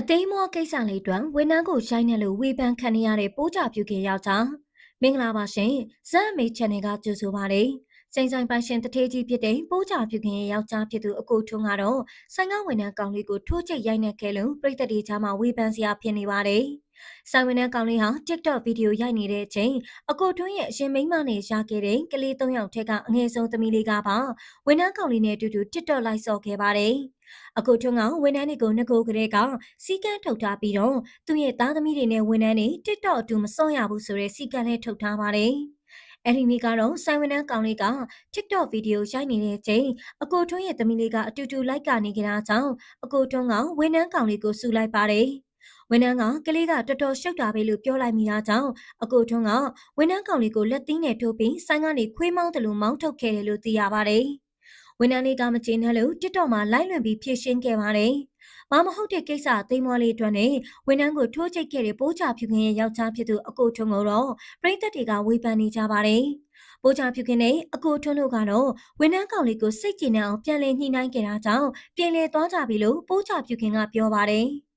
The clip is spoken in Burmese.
အသိမ်းမောကိစ္စလေးအတွက်ဝန်ထမ်းကိုရိုက်နှက်လို့ဝေဖန်ခံနေရတဲ့ပိုးကြပြုခင်ယောက်ျားမင်္ဂလာပါရှင်ဇက်အမေ channel ကကြိုဆိုပါရစေစိန်ဆိုင်ပိုင်ရှင်တထေးကြီးဖြစ်တဲ့ပိုးကြပြုခင်ရဲ့ယောက်ျားဖြစ်သူအကိုထွန်းကတော့ဆိုင်ကဝန်ထမ်းကောင်လေးကိုထိုးချိတ်ရိုက်နှက်ခဲ့လို့ပြည်သက်တွေကြားမှာဝေဖန်စရာဖြစ်နေပါတယ် ဆိုင်ဝန်ထမ်းကောင်လေးဟာ TikTok ဗီဒီယိုရိုက်နေတဲ့အချိန်အကိုထွန်းရဲ့အရှင်မိန်းမနဲ့ရခဲ့တဲ့ကလေး၃ယောက်ထက်ကအငယ်ဆုံးသမီးလေးကပါဝန်ထမ်းကောင်လေးနဲ့အတူတူ TikTok လိုက်ဆော့ခဲ့ပါတယ်။အကိုထွန်းကဝန်ထမ်းတွေကိုငကိုကလေးကစီကန်းထုတ်ထားပြီးတော့သူ့ရဲ့သားသမီးတွေနဲ့ဝန်ထမ်းတွေ TikTok အတူမစော့ရဘူးဆိုတဲ့စီကန်းလေးထုတ်ထားပါတယ်။အဲ့ဒီနေ့ကတော့ဆိုင်ဝန်ထမ်းကောင်လေးက TikTok ဗီဒီယိုရိုက်နေတဲ့အချိန်အကိုထွန်းရဲ့သမီးလေးကအတူတူလိုက်ကနေကြတာကြောင့်အကိုထွန်းကဝန်ထမ်းကောင်လေးကိုစူလိုက်ပါတယ်။ ဝန်ထမ်းကကလေးကတော်တော်ရှုပ်တာပဲလို့ပြောလိုက်မိတာကြောင့်အကိုထွန်းကဝန်ထမ်းကောင်လေးကိုလက်သီးနဲ့ထိုးပြီးဆိုင်ကနေခွေးမောင်းတယ်လို့မောင်းထုတ်ခဲ့တယ်လို့သိရပါတယ်။ဝန်ထမ်းလေးကမကျေနပ်လို့တစ်တော်မှာလိုက်လွင်ပြီးဖြည့်ရှင်းခဲ့ပါတယ်။မမဟုတ်တဲ့ကိစ္စအသိမ်းမွားလေးအတွက်နဲ့ဝန်ထမ်းကိုထိုးချိတ်ခဲ့တဲ့ပိုးချဖြူခင်ရဲ့ယောက်ျားဖြစ်သူအကိုထွန်းကိုတော့ပြည်သက်တွေကဝေဖန်နေကြပါတယ်။ပိုးချဖြူခင်နဲ့အကိုထွန်းတို့ကတော့ဝန်ထမ်းကောင်လေးကိုစိတ်ကြည်နအောင်ပြန်လည်ညှိနှိုင်းခဲ့တာကြောင့်ပြင်လည်သွားကြပြီလို့ပိုးချဖြူခင်ကပြောပါတယ်။